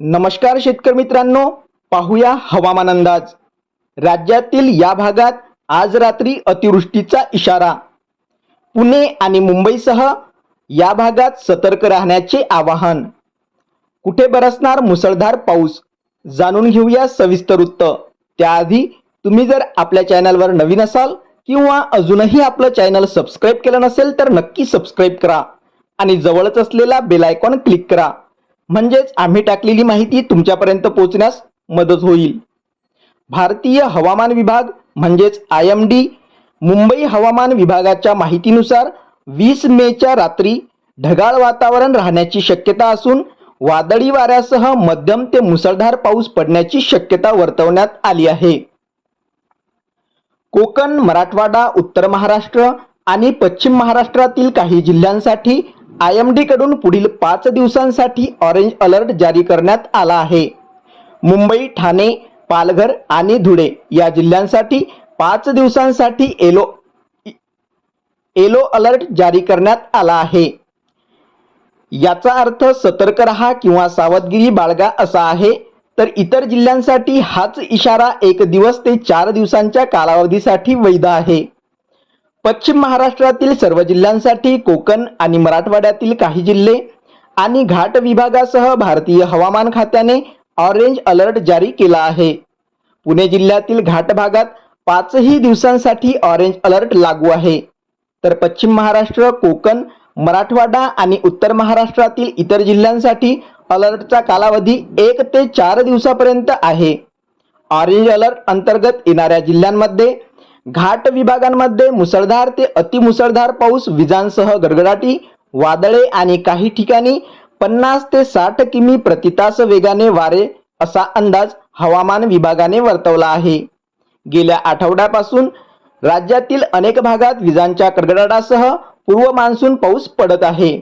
नमस्कार शेतकरी मित्रांनो पाहूया हवामान अंदाज. राज्यातील या भागात आज रात्री अतिवृष्टीचा इशारा. पुणे आणि मुंबईसह या भागात सतर्क राहण्याचे आवाहन. कुठे बरसणार मुसळधार पाऊस? जाणून घेऊया सविस्तर वृत्त. त्याआधी तुम्ही जर आपल्या चॅनलवर नवीन असाल किंवा अजूनही आपलं चॅनल सबस्क्राईब केलं नसेल तर नक्की सबस्क्राईब करा आणि जवळच असलेला बेल आयकॉन क्लिक करा. म्हणजेच आम्ही टाकलेली माहिती तुमच्यापर्यंत पोहोचण्यास मदत होईल. भारतीय हवामान विभाग म्हणजेच आय एम डी मुंबई हवामान विभागाच्या माहितीनुसार वीस मेच्या रात्री ढगाळ वातावरण राहण्याची शक्यता असून वादळी वाऱ्यासह मध्यम ते मुसळधार पाऊस पडण्याची शक्यता वर्तवण्यात आली आहे. कोकण मराठवाडा उत्तर महाराष्ट्र आणि पश्चिम महाराष्ट्रातील काही जिल्ह्यांसाठी आय एम डी कडून पुढील पाच दिवसांसाठी ऑरेंज अलर्ट जारी करण्यात आला आहे. मुंबई ठाणे पालघर आणि धुळे या जिल्ह्यांसाठी पाच दिवसांसाठी येलो येलो अलर्ट जारी करण्यात आला आहे. याचा अर्थ सतर्क रहा किंवा सावधगिरी बाळगा असा आहे तर इतर जिल्ह्यांसाठी हाच इशारा एक दिवस ते चार दिवसांच्या कालावधीसाठी वैध आहे. पश्चिम महाराष्ट्रातील सर्व जिल्ह्यांसाठी कोकण आणि मराठवाड्यातील काही जिल्हे आणि घाट विभागासह भारतीय हवामान खात्याने ऑरेंज अलर्ट जारी केला आहे. पुणे जिल्ह्यातील घाट भागात पाचही दिवसांसाठी ऑरेंज अलर्ट लागू आहे. तर पश्चिम महाराष्ट्र कोकण मराठवाडा आणि उत्तर महाराष्ट्रातील इतर जिल्ह्यांसाठी अलर्टचा कालावधी एक ते चार दिवसापर्यंत आहे. ऑरेंज अलर्ट अंतर्गत येणाऱ्या जिल्ह्यांमध्ये घाट विभागांमध्ये मुसळधार ते अतिमुसळधार पाऊस विजांसह गडगडाटी वादळे आणि काही ठिकाणी पन्नास ते साठ किमी प्रति तास वेगाने वारे असा अंदाज हवामान विभागाने वर्तवला आहे. गेल्या आठवड्यापासून राज्यातील अनेक भागात विजांच्या कडकडाटासह पूर्व मान्सून पाऊस पडत आहे.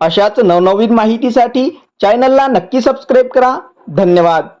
अशाच नवनवीन माहितीसाठी चॅनलला नक्की सबस्क्राईब करा. धन्यवाद.